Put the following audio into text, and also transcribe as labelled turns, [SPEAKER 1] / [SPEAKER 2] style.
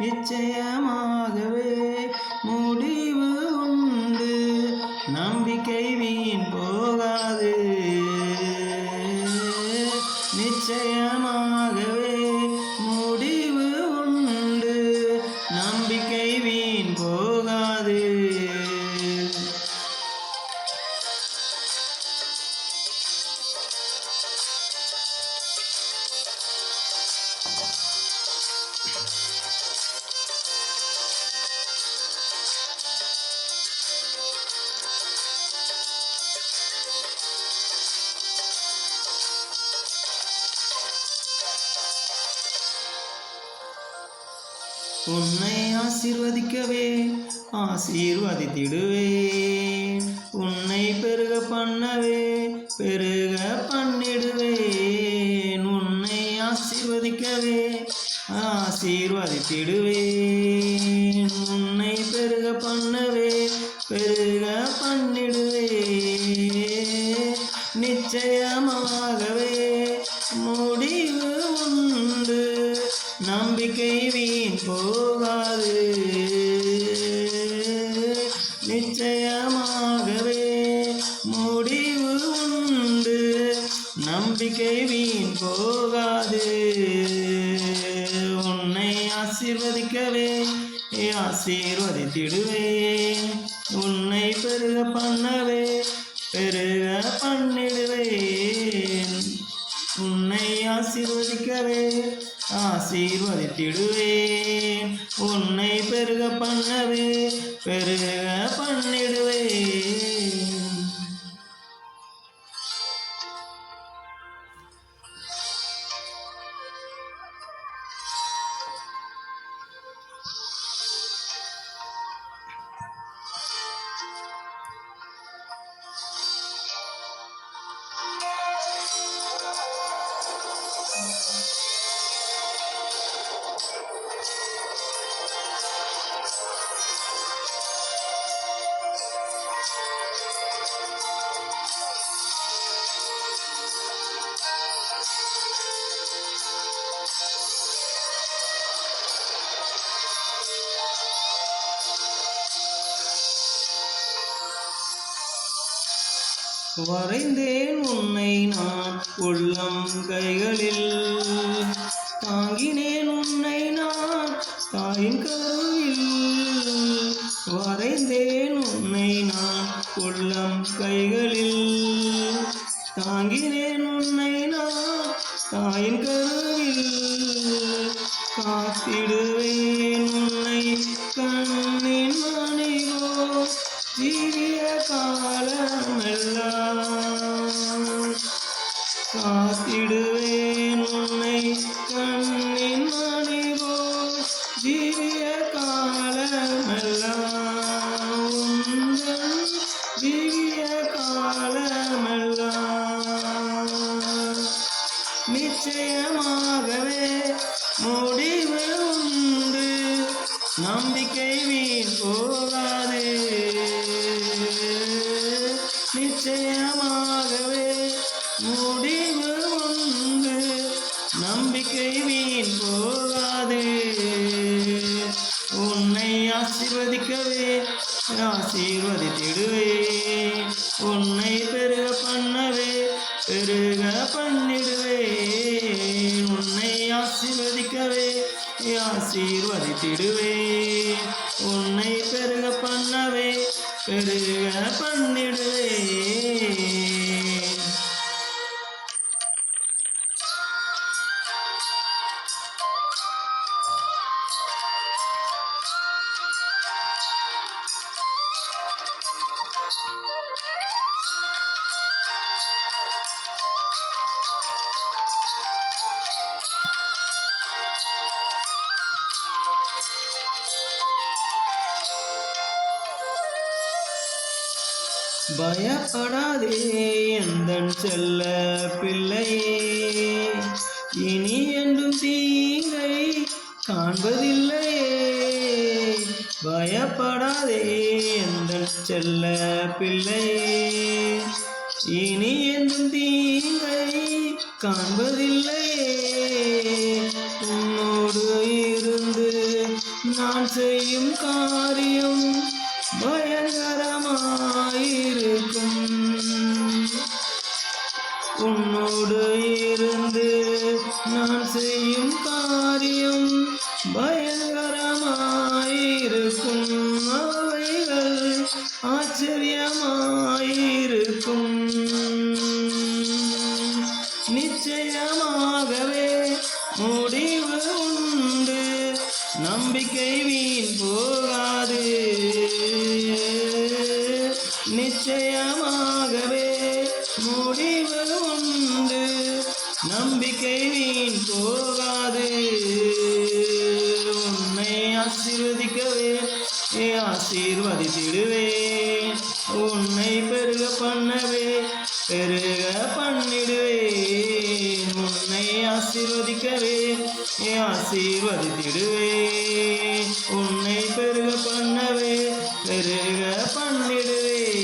[SPEAKER 1] நிச்சயமாகவே முடிவு உண்டு. நம்பிக்கை வீண் போகாது. நிச்சயமாகவே உன்னை ஆசீர்வதிக்கவே ஆசீர்வதித்திடுவேன் உன்னை பெருக பண்ணவே பெருக பண்ணிடுவேன் உன்னை ஆசீர்வதிக்கவே ஆசீர்வதித்திடுவேன் உன்னை பெருக பண்ணவே பெருக பண்ணிடுவேன் நிச்சயமாகவே முடிவு உண்டு. நம்பிக்கை வீண் போகாது. நிச்சயமாகவே முடிவு உண்டு. நம்பிக்கை வீண் போகாது. உன்னை ஆசீர்வதிக்கவே ஆசீர்வதித்திடுவே உன்னை பெருக பண்ணவே பெருக பண்ணிடுவேன். உன்னை ஆசீர்வதிக்கவே ஆசீர்வதித்திடுவேன். உன்னை பெருக பண்ணவே பெருக பண்ணிடுவேன். வரைந்தேன் உன்னை நான் உள்ளம் கைகளில். தாங்கினேன் உன்னை நான் தாயின் கருவில். வரைந்தேன் உன்னை நான் உள்ளம் கைகளில். தாங்கினேன் உன்னை நான் தாயின் கருவில். காத்திடுவேன். காலமெல்லாம் காத்திடுவேன் உன்னை கண்ணின் மணிவோ ஜீவிய காலமெல்லாம். ஜீவிய காலமெல்லாம். நிச்சயமாகவே முடிவு உண்டு. நம்பிக்கை வீண் போகாது. வாழ்க்கை வீண் போகாது. உன்னை ஆசீர்வதிக்கவே ஆசீர்வதித்திடுவே. உன்னை பெருக பண்ணவே பெருக பண்ணிடுவே. உன்னை ஆசீர்வதிக்கவே ஆசீர்வதித்திடுவே. உன்னை பெருக பண்ணவே பெருக பண்ணிடுவே. பயப்படாதே எந்தன் செல்ல பிள்ளையே. இனி என்றும் தீங்கை காண்பதில்லையே. பயப்படாதே எந்தன் செல்ல பிள்ளையே. இனி என்றும் தீங்கை காண்பதில்லையே. உன்னோடு இருந்து நான் செய்யும் முடிவு உண்டு. நம்பிக்கை வீண் போகாது. நிச்சயமாகவே முடிவு உண்டு. நம்பிக்கை வீண் போகாது. உன்னை ஆசீர்வதிக்கவே ஆசீர்வதித்திடுவேன் உன்னை பெருக பண்ணவே பெருக பண்ணிடுவேன் ஆசீர்வதிக்கவே ஆசீர்வதித்திடுவே. உன்னை பெருக பண்ணவே பெருக பண்ணிடுவே.